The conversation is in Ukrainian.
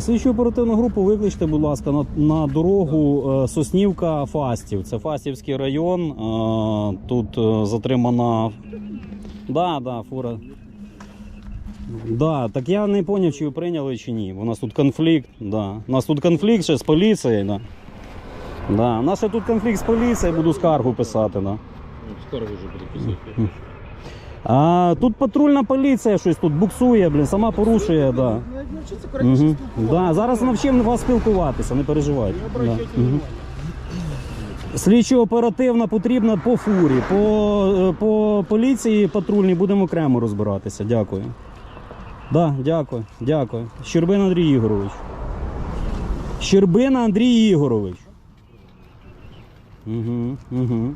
Слідчу оперативну групу викличте, будь ласка, на, на дорогу е, Соснівка Фастів. Це Фастівський район. Е, Тут е, затримана. Да, да, фура. Да, так я не зрозумів, чи ви прийняли чи ні. У нас тут конфлікт. Да. У нас тут конфлікт ще з поліцією. Да. Да. У нас ще тут конфлікт з поліцією, буду скаргу писати. Да. Скоро вже буду писати. А тут патрульна поліція щось тут буксує, блін, сама порушує, да. Навчіться коректніше Угу. спілкуватися. Да, зараз навчимо вас спілкуватися, не переживайте. Да. Угу. Слідчо оперативна потрібна по фурі, по, е, по поліції патрульній будемо окремо розбиратися. Дякую. Да, дякую, дякую. Щербин Андрій Ігорович. Щербин Андрій Ігорович. Угу, угу.